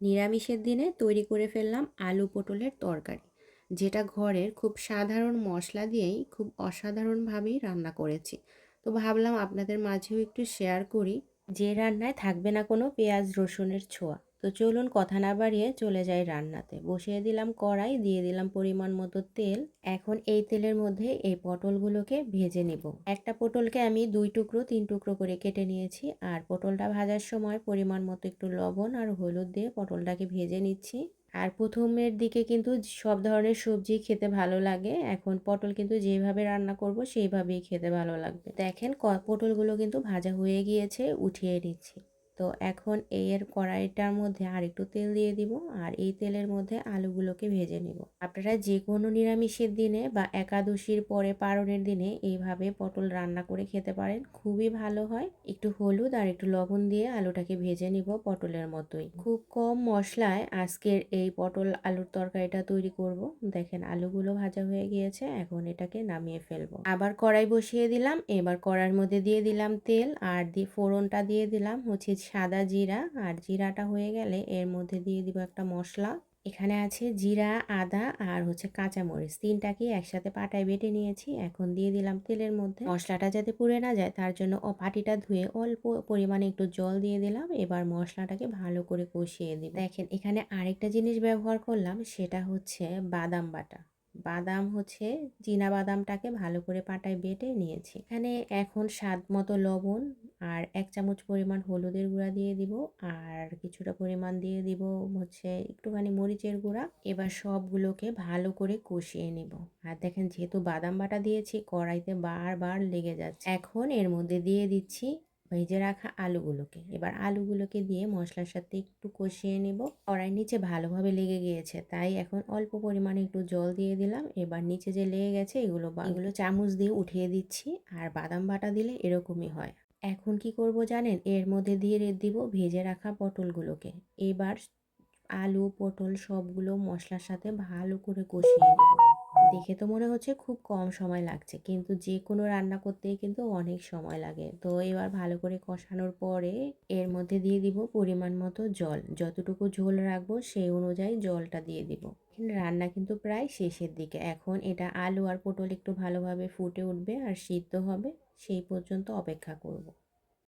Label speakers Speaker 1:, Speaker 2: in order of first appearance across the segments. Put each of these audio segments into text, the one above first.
Speaker 1: নিরামিষের দিনে তৈরি করে ফেললাম আলু পটলের তরকারি, যেটা ঘরের খুব সাধারণ মশলা দিয়েই খুব অসাধারণভাবেই রান্না করেছি। তো ভাবলাম আপনাদের মাঝেও একটু শেয়ার করি, যে রান্নায় থাকবে না কোনো পেঁয়াজ রসুনের ছোঁয়া। তো চলুন কথা না বাড়িয়ে চলে যাই রান্নাতে। বসিয়ে দিলাম কড়াই, দিয়ে দিলাম পরিমাণ মতো তেল। এখন এই তেলের মধ্যে এই পটলগুলোকে ভেজে নিব। একটা পটলকে আমি দুই টুকরো, তিন টুকরো করে কেটে নিয়েছি। আর পটলটা ভাজার সময় পরিমাণ মতো একটু লবণ আর হলুদ দিয়ে পটলটাকে ভেজে নিচ্ছি। আর প্রথমের দিকে কিন্তু সব ধরনের সবজি খেতে ভালো লাগে। এখন পটল কিন্তু যেভাবে রান্না করব সেইভাবেই খেতে ভালো লাগবে। দেখেন পটলগুলো কিন্তু ভাজা হয়ে গিয়েছে, উঠিয়ে নিচ্ছি। তো এখন এর কড়াইটার মধ্যে আর একটু তেল দিয়ে দিব আর এই তেলের মধ্যে আলুগুলোকে ভেজে নিব। আপনারা যে কোনো নিরামিষের দিনে বা একাদশীর পরে পারণের দিনে এইভাবে পটল রান্না করে খেতে পারেন, খুবই ভালো হয়। একটু হলুদ আর একটু লবণ দিয়ে আলুটাকে ভেজে নিব পটলের মতোই। খুব কম মশলায় আজকের এই পটল আলুর তরকারিটা তৈরি করব। দেখেন আলুগুলো ভাজা হয়ে গিয়েছে, এখন এটাকে নামিয়ে ফেলব। আবার কড়াই বসিয়ে দিলাম, এবার কড়াইয়ের মধ্যে দিয়ে দিলাম তেল আর দিয়ে ফোড়নটা দিয়ে দিলাম হচ্ছে সাদা জিরা আর জিরাটা হয়ে গেলে এর মধ্যে দিয়ে দিব একটা মশলা। এখানে আছে জিরা, আদা আর হচ্ছে কাঁচামরিচ। তিনটাকে একসাথে পাটায় বেটে নিয়েছি। এখন দিয়ে দিলাম তেলের মধ্যে। মশলাটা যাতে পুড়ে না যায়, তার জন্য ও পাটিটা ধুয়ে অল্প পরিমাণে একটু জল দিয়ে দিলাম। এবার মশলাটাকে ভালো করে কষিয়ে দিই দেখেন, এখানে আরেকটা জিনিস ব্যবহার করলাম, সেটা হচ্ছে বাদাম বাটা। বাদাম হচ্ছে চীনা বাদামটাকে ভালো করে পাটায় বেটে নিয়েছি। এখানে এখন স্বাদ মতো লবণ আর এক চামচ পরিমাণ হলুদের গুঁড়া দিয়ে দিব, আর কিছুটা পরিমাণ দিয়ে দিব হচ্ছে একটুখানি মরিচের গুঁড়া। এবার সবগুলোকে ভালো করে কষিয়ে নিব। আর দেখেন যেহেতু বাদাম বাটা দিয়েছি, কড়াইতে বারবার লেগে যাচ্ছে। এখন এর মধ্যে দিয়ে দিচ্ছি ভেজে রাখা আলুগুলোকে। এবার আলুগুলোকে দিয়ে মশলার সাথে একটু কষিয়ে নেব। কড়াই নিচে ভালোভাবে লেগে গিয়েছে, তাই এখন অল্প পরিমাণে একটু জল দিয়ে দিলাম। এবার নিচে যে লেগে গেছে, এগুলো এগুলো চামচ দিয়ে উঠিয়ে দিচ্ছি। আর বাদাম বাটা দিলে এরকমই হয়। এখন কি করব জানেন? এর মধ্যে দিয়ে দিব, ভেজে রাখা পটলগুলোকে। এবার আলু, পটল সবগুলো মশলার সাথে ভালো করে কষিয়ে নেব। দেখে তো মনে হচ্ছে খুব কম সময় লাগছে। কিন্তু যে কোনো রান্না করতেই কিন্তু অনেক সময় লাগে। তো এবার ভালো করে কষানোর পরে এর মধ্যে দিয়ে দিব পরিমাণ মতো জল। যতটুকু ঝোল রাখব সেই অনুযায়ী জলটা দিয়ে দিব। রান্না কিন্তু প্রায় শেষের দিকে। এখন এটা আলু আর পটল একটু ভালোভাবে ফুটে উঠবে আর সিদ্ধ হবে, সেই পর্যন্ত অপেক্ষা করব।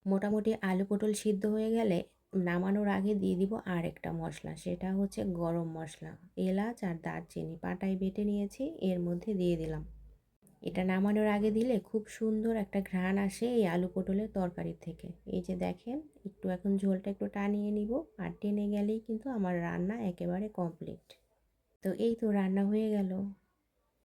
Speaker 1: মোটামুটি আলু পটল সিদ্ধ হয়ে গেলে নামানোর আগে দিয়ে দিব আর একটা মশলা, সেটা হচ্ছে গরম মশলা, এলাচ আর দারচিনি, পাটায় বেটে নিয়েছি, এর মধ্যে দিয়ে দিলাম। এটা নামানোর আগে দিলে খুব সুন্দর একটা ঘ্রাণ আসে এই আলু পটলের তরকারি থেকে। এই যে দেখেন, একটু এখন ঝোলটা একটু টানিয়ে নিব, আর টেনে গেলেই কিন্তু আমার রান্না একেবারে কমপ্লিট। তো এই তো রান্না হয়ে গেল।